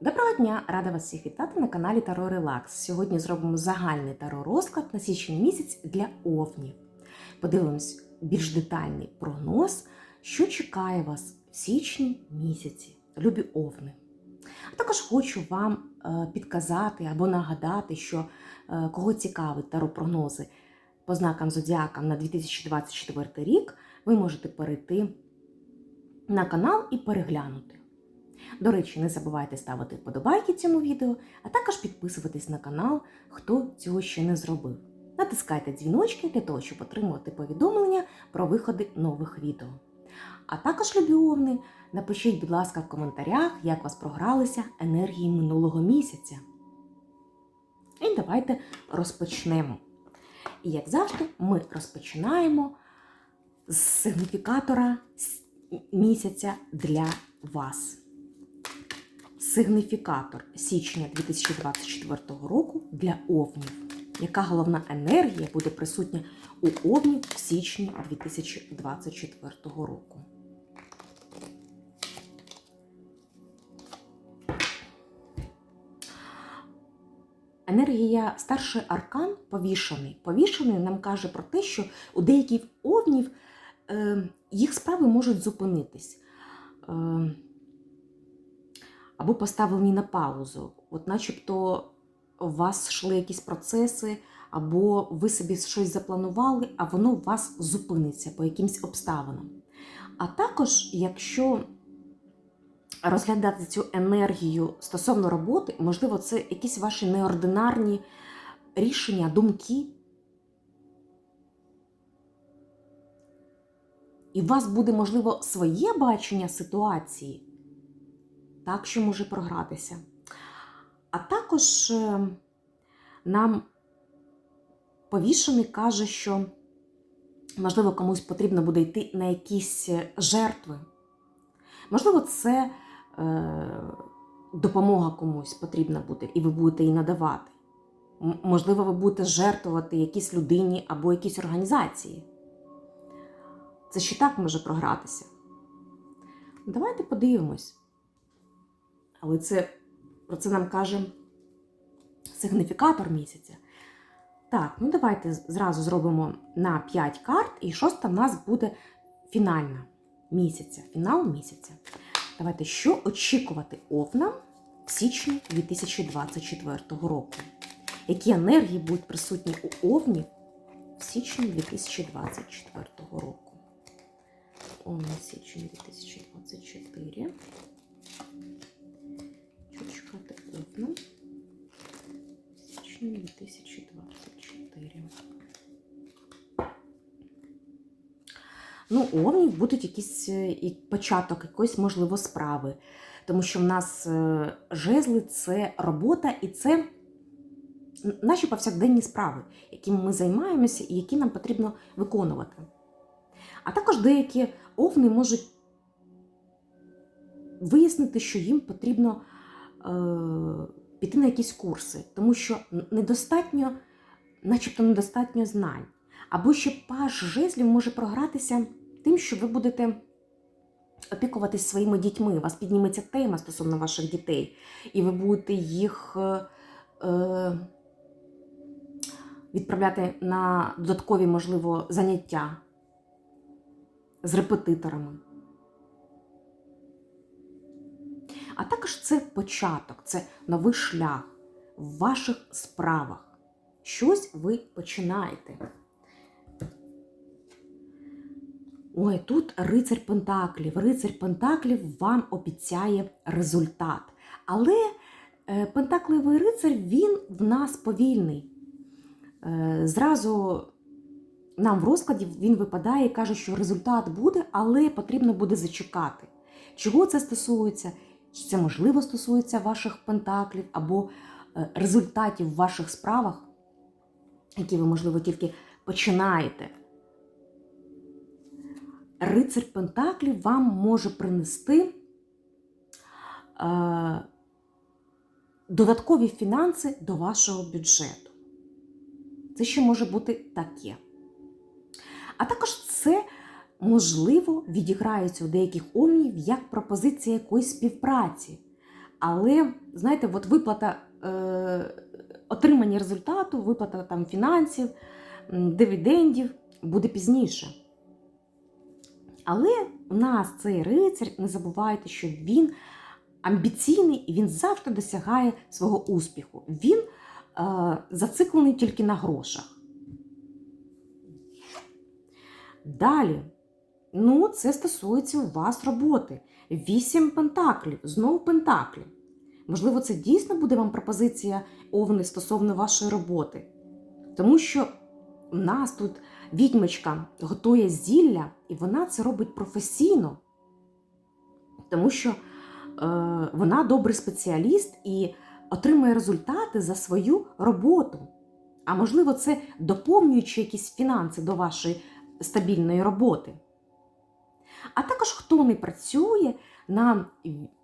Доброго дня! Рада вас всіх вітати на каналі Таро Релакс. Сьогодні зробимо загальний таро розклад на січень місяць для овнів. Подивимось більш детальний прогноз, що чекає вас в січні місяці, любі овни. А також хочу вам е, підказати або нагадати, що е, кого цікавить таро прогнози по знакам зодіакам на 2024 рік, ви можете перейти на канал і переглянути. До речі, не забувайте ставити вподобайки цьому відео, а також підписуватись на канал, хто цього ще не зробив. Натискайте дзвіночки для того, щоб отримувати повідомлення про виходи нових відео. А також, любі овни, напишіть, будь ласка, в коментарях, як вас програлися енергії минулого місяця. І давайте розпочнемо. І як завжди, ми розпочинаємо з сигніфікатора місяця для вас. Сигніфікатор січня 2024 року для овнів. Яка головна енергія буде присутня у овнів в січні 2024 року? Енергія старший аркан повішений. Повішений нам каже про те, що у деяких овнів е, їх справи можуть зупинитись. Або поставлені на паузу. От начебто у вас йшли якісь процеси, або ви собі щось запланували, а воно у вас зупиниться по якимсь обставинам. А також, якщо розглядати цю енергію стосовно роботи, можливо, це якісь ваші неординарні рішення, думки. І у вас буде, можливо, своє бачення ситуації так, що може програтися. А також е, нам повішений каже, що, можливо, комусь потрібно буде йти на якісь е, жертви. Можливо, це е, допомога комусь потрібна буде, і ви будете її надавати. Можливо, ви будете жертвувати якійсь людині або якійсь організації. Це ще так може програтися. Давайте подивимось. Але це, про це нам каже сигніфікатор місяця. Так, ну давайте зразу зробимо на 5 карт, і шоста в нас буде фінальна місяця, фінал місяця. Давайте, що очікувати овнам в січні 2024 року? Які енергії будуть присутні у овнів в січні 2024 року? Овни січень 2024 овну січні 2024. Ну, у овнів будуть якісь початок якоїсь, можливо, справи. Тому що в нас е, жезли це робота і це наші повсякденні справи, якими ми займаємося і які нам потрібно виконувати. А також деякі овни можуть вияснити, що їм потрібно Е, піти на якісь курси, тому що недостатньо, начебто недостатньо знань. Або ще паш жезлів може програтися тим, що ви будете опікуватись своїми дітьми. У вас підніметься тема стосовно ваших дітей, і ви будете їх е, е відправляти на додаткові, можливо, заняття з репетиторами. Це початок, це новий шлях в ваших справах. Щось ви починаєте. Ой, тут рицар Пентаклів. Рицар Пентаклів вам обіцяє результат. Але е, Пентакливий рицар, він в нас повільний. Е, зразу нам в розкладі він випадає і каже, що результат буде, але потрібно буде зачекати. Чого це стосується? Чи це можливо стосується ваших пентаклів або е, результатів в ваших справах, які ви, можливо, тільки починаєте. Рицар Пентаклів вам може принести е, додаткові фінанси до вашого бюджету. Це ще може бути таке. А також це можливо, відіграються у деяких овнів як пропозиція якоїсь співпраці. Але, знаєте, от виплата е, отримання результату, виплата там фінансів, дивідендів буде пізніше. Але у нас цей рицар, не забувайте, що він амбіційний і він завжди досягає свого успіху. Він е, зациклений тільки на грошах. Далі, ну, це стосується у вас роботи. Вісім пентаклів, знову пентаклі. Можливо, це дійсно буде вам пропозиція овни стосовно вашої роботи. Тому що в нас тут відьмочка готує зілля, і вона це робить професійно, тому що е, вона добрий спеціаліст і отримує результати за свою роботу. А можливо, це доповнюючи якісь фінанси до вашої стабільної роботи. А також хто не працює на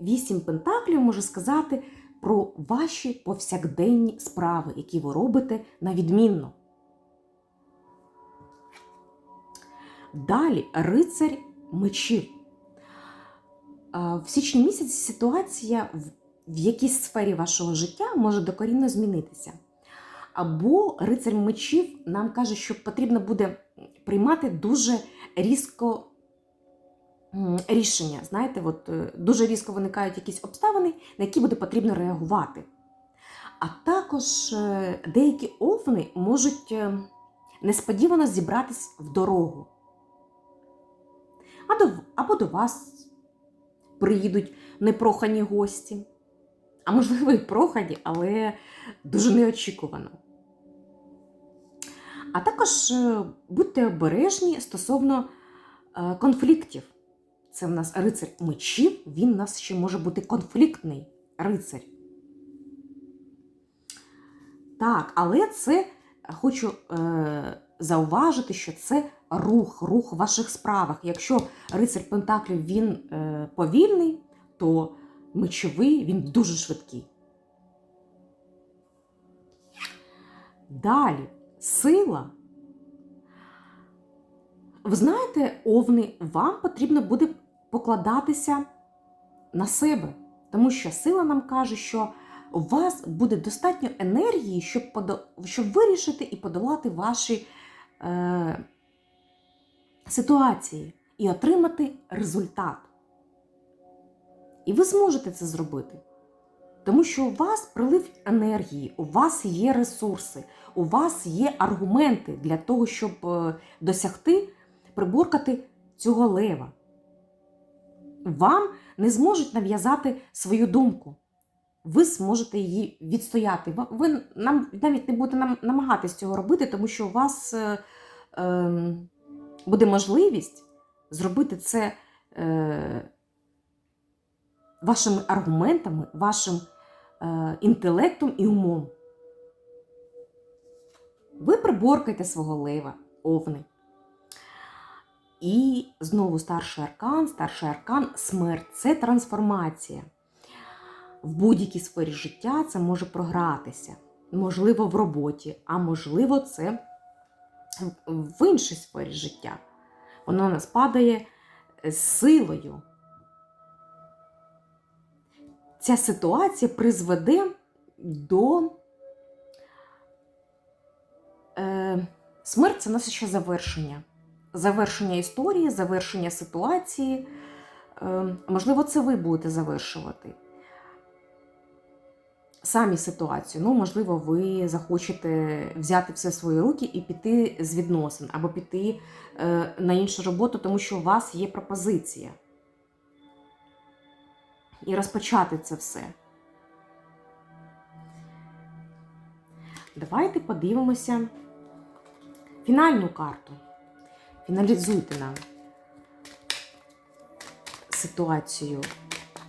вісім пентаклів, може сказати про ваші повсякденні справи, які ви робите на відмінно. Далі рицарь мечів. В січні місяці ситуація в- якійсь сфері вашого життя може докорінно змінитися. Або рицарь мечів нам каже, що потрібно буде приймати дуже різко рішення. Знаєте, от е, дуже різко виникають якісь обставини, на які буде потрібно реагувати. А також е, деякі овни можуть е, несподівано зібратись в дорогу. Або до вас приїдуть непрохані гості. А можливо, і прохані, але дуже неочікувано. А також будьте обережні стосовно конфліктів. Це в нас рицар мечів, він у нас ще може бути конфліктний рицар. Так, але це хочу е, зауважити, що це рух, рух в ваших справах. Якщо рицар Пентаклів він е, повільний, то мечовий він дуже швидкий. Далі сила. Ви знаєте, овни, вам потрібно буде покладатися на себе, тому що сила нам каже, що у вас буде достатньо енергії, щоб, подо- щоб вирішити і подолати ваші е, ситуації і отримати результат. І ви зможете це зробити. Тому що у вас прилив енергії, у вас є ресурси, у вас є аргументи для того, щоб е, досягти, приборкати цього лева. Вам не зможуть нав'язати свою думку. Ви зможете її відстояти. Ви- нам навіть не будете нам намагатись цього робити, тому що у вас е, е, буде можливість зробити це е, вашими аргументами, вашим е, інтелектом і умом. Ви приборкаєте свого лева, овни. І знову старший аркан, старший аркан смерть це трансформація. В будь-якій сфері життя це може програтися. Можливо, в роботі, а можливо, це в іншій сфері життя. Воно нас падає з силою. Ця ситуація призведе до е, смерть це наше ще завершення. Завершення історії, завершення ситуації. Е, можливо, це ви будете завершувати. Самі ситуацію. Ну, можливо, ви захочете взяти все в свої руки і піти з відносин, або піти е, на іншу роботу, тому що у вас є пропозиція. І розпочати це все. Давайте подивимося фінальну карту. Фіналізуйте нам ситуацію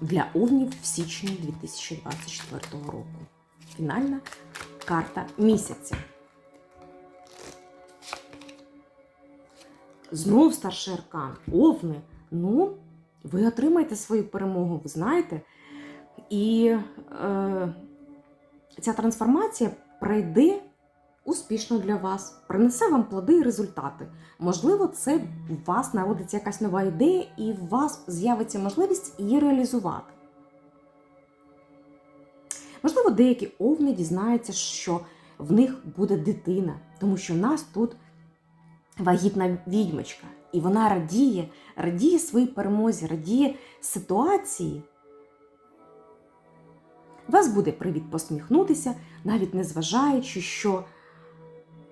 для овнів в січні 2024 року. Фінальна карта місяця. Знов старший аркан. Овни. Ну, ви отримаєте свою перемогу, ви знаєте. І е, ця трансформація пройде успішно для вас, принесе вам плоди і результати. Можливо, це у вас народиться якась нова ідея, і у вас з'явиться можливість її реалізувати. Можливо, деякі овни дізнаються, що в них буде дитина, тому що в нас тут вагітна відьмочка, і вона радіє, радіє своїй перемозі, радіє ситуації. Вас буде привід посміхнутися, навіть не зважаючи, що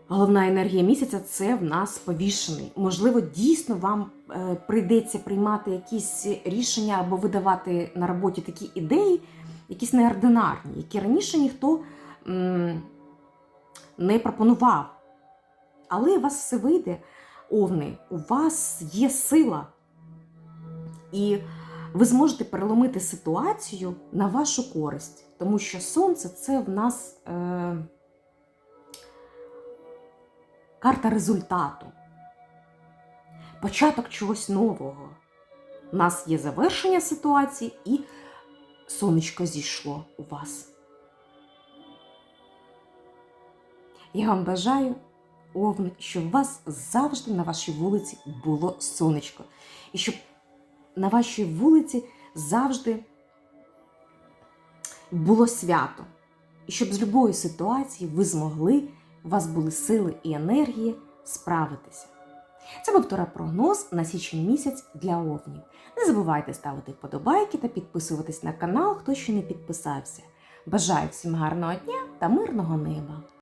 головна енергія місяця це в нас повішений. Можливо, дійсно вам е, прийдеться приймати якісь рішення або видавати на роботі такі ідеї, якісь неординарні, які раніше ніхто не пропонував. Але у вас все вийде, овни, у вас є сила. І ви зможете переломити ситуацію на вашу користь, тому що сонце це в нас е, карта результату, початок чогось нового. У нас є завершення ситуації і сонечко зійшло у вас. Я вам бажаю, овни, щоб у вас завжди на вашій вулиці було сонечко. І щоб на вашій вулиці завжди було свято. І щоб з любої ситуації ви змогли, у вас були сили і енергії справитися. Це був прогноз на січень місяць для овнів. Не забувайте ставити вподобайки та підписуватись на канал, хто ще не підписався. Бажаю всім гарного дня та мирного неба!